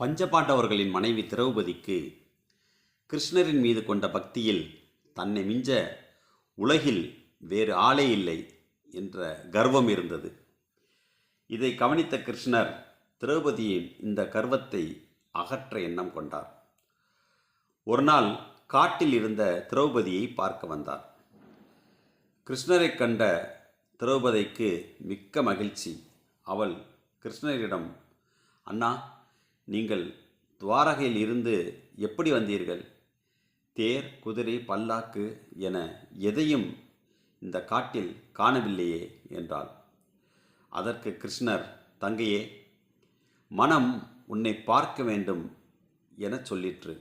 பஞ்சபாண்டவர்களின் மனைவி திரௌபதிக்கு கிருஷ்ணரின் மீது கொண்ட பக்தியில் தன்னை மிஞ்ச உலகில் வேறு ஆளே இல்லை என்ற கர்வம் இருந்தது. இதை கவனித்த கிருஷ்ணர் திரௌபதியின் இந்த கர்வத்தை அகற்ற எண்ணம் கொண்டார். ஒரு நாள் காட்டில் இருந்த திரௌபதியை பார்க்க வந்தார். கிருஷ்ணரைக் கண்ட திரௌபதிக்கு மிக்க மகிழ்ச்சி. அவள் கிருஷ்ணரிடம் அண்ணா நீங்கள் துவாரகையில் இருந்து எப்படி வந்தீர்கள்? தேர் குதிரை பல்லாக்கு என எதையும் இந்த காட்டில் காணவில்லையே என்றாள். அதற்கு கிருஷ்ணர் தங்கையே மனம் உன்னை பார்க்க வேண்டும் எனச் சொல்லிற்று.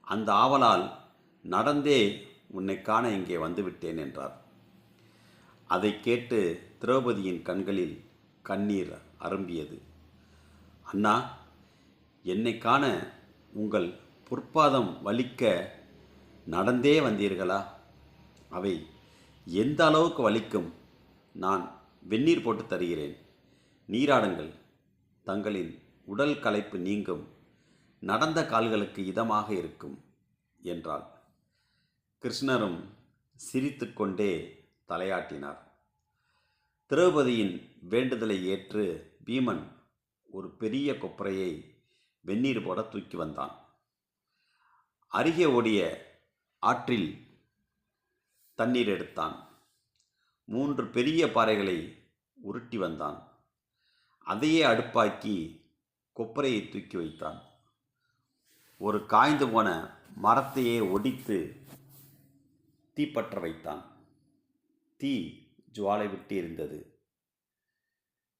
அந்த ஆவலால் நடந்தே உன்னை காண இங்கே வந்துவிட்டேன் என்றார். அதை கேட்டு திரௌபதியின் கண்களில் கண்ணீர் அரும்பியது. அண்ணா என்னை காண உங்கள் பொற்பாதம் வலிக்க நடந்தே வந்தீர்களா? அவை எந்த அளவுக்கு வலிக்கும்? நான் வெந்நீர் போட்டு தருகிறேன். நீராடுங்கள். தங்களின் உடல் களைப்பு நீங்கும். நடந்த கால்களுக்கு இதமாக இருக்கும் என்றாள். கிருஷ்ணரும் சிரித்துக்கொண்டே தலையாட்டினார். திரௌபதியின் வேண்டுதலை ஏற்று பீமன் ஒரு பெரிய கொப்பரையை வெந்நீர் போட தூக்கி வந்தான். அருகே ஓடிய ஆற்றில் தண்ணீர் எடுத்தான். மூன்று பெரிய பாறைகளை உருட்டி வந்தான். அதையே அடுப்பாக்கி கொப்பரையை தூக்கி வைத்தான். ஒரு காய்ந்து போன மரத்தையே ஒடித்து தீப்பற்ற வைத்தான். தீ ஜுவாலை விட்டு இருந்தது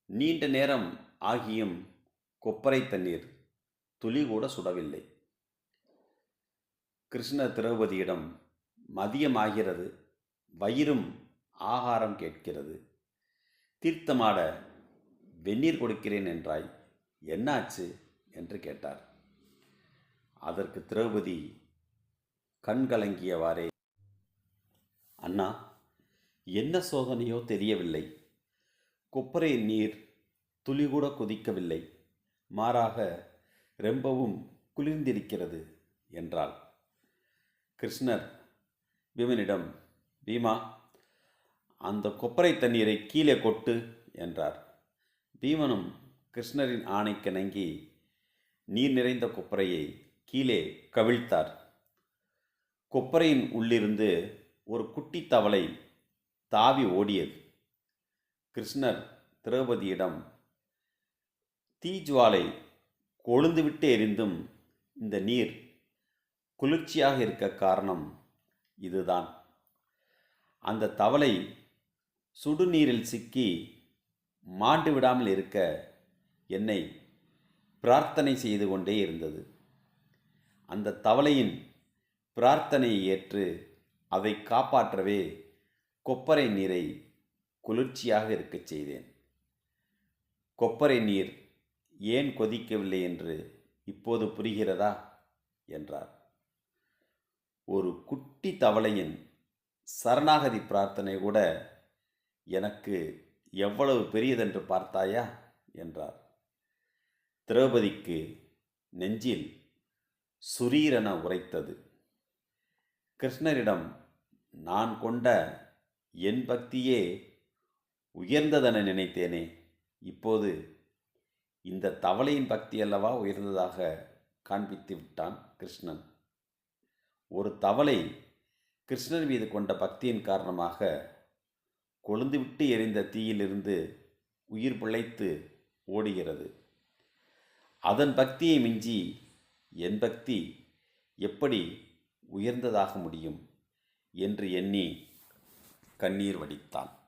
நீண்ட நேரம் ஆகியும் கொப்பரை தண்ணீர் துளி கூட சுடவில்லை. கிருஷ்ண திரௌபதியிடம் மதியமாகிறது வயிறும் ஆகாரம் கேட்கிறது. தீர்த்தமாட வெந்நீர் கொடுக்கிறேன் என்றாய் என்னாச்சு? என்று கேட்டார். அதற்கு திரௌபதி கண் கலங்கியவாறே அண்ணா என்ன சோதனையோ தெரியவில்லை. கொப்பரை நீர் துளி கூட கொதிக்கவில்லை. மாறாக ரொம்பவும் குளிர்ந்திருக்கிறது என்றாள். கிருஷ்ணர் பீமனிடம் பீமா அந்த கொப்பரை தண்ணீரை கீழே கொட்டு என்றார். பீமனும் கிருஷ்ணரின் ஆணைக்கிணங்கி நீர் நிறைந்த கொப்பரையை கீழே கவிழ்த்தார். கொப்பரையின் உள்ளிருந்து ஒரு குட்டி தவளை தாவி ஓடியது. கிருஷ்ணர் திரௌபதியிடம் தீஜுவாலை கொழுந்துவிட்டு எரிந்தும் இந்த நீர் குளிர்ச்சியாக இருக்க காரணம் இதுதான். அந்த தவளை சுடுநீரில் சிக்கி மாண்டு விடாமல் இருக்க என்னை பிரார்த்தனை செய்து கொண்டே இருந்தது. அந்த தவளையின் பிரார்த்தனையை ஏற்று அதை காப்பாற்றவே கொப்பரை நீரை குளிர்ச்சியாக இருக்கச் செய்தேன். கொப்பரை நீர் ஏன் கொதிக்கவில்லை என்று இப்போது புரிகிறதா? என்றார். ஒரு குட்டி தவளையின் சரணாகதி பிரார்த்தனை கூட எனக்கு எவ்வளவு பெரியதென்று பார்த்தாயா? என்றார். திரௌபதிக்கு நெஞ்சில் சுரீரென உரைத்தது. கிருஷ்ணரிடம் நான் கொண்ட என் பக்தியே உயர்ந்ததென நினைத்தேனே இப்போது இந்த தவளையின் பக்தி அல்லவா உயர்ந்ததாக காண்பித்து விட்டான் கிருஷ்ணன். ஒரு தவளை கிருஷ்ணர் மீது கொண்ட பக்தியின் காரணமாக கொழுந்துவிட்டு எரிந்த தீயிலிருந்து உயிர் பிழைத்து ஓடுகிறது. அதன் பக்தியை மிஞ்சி என் பக்தி எப்படி உயர்ந்ததாக முடியும் என்று எண்ணி கண்ணீர் வடித்தான்.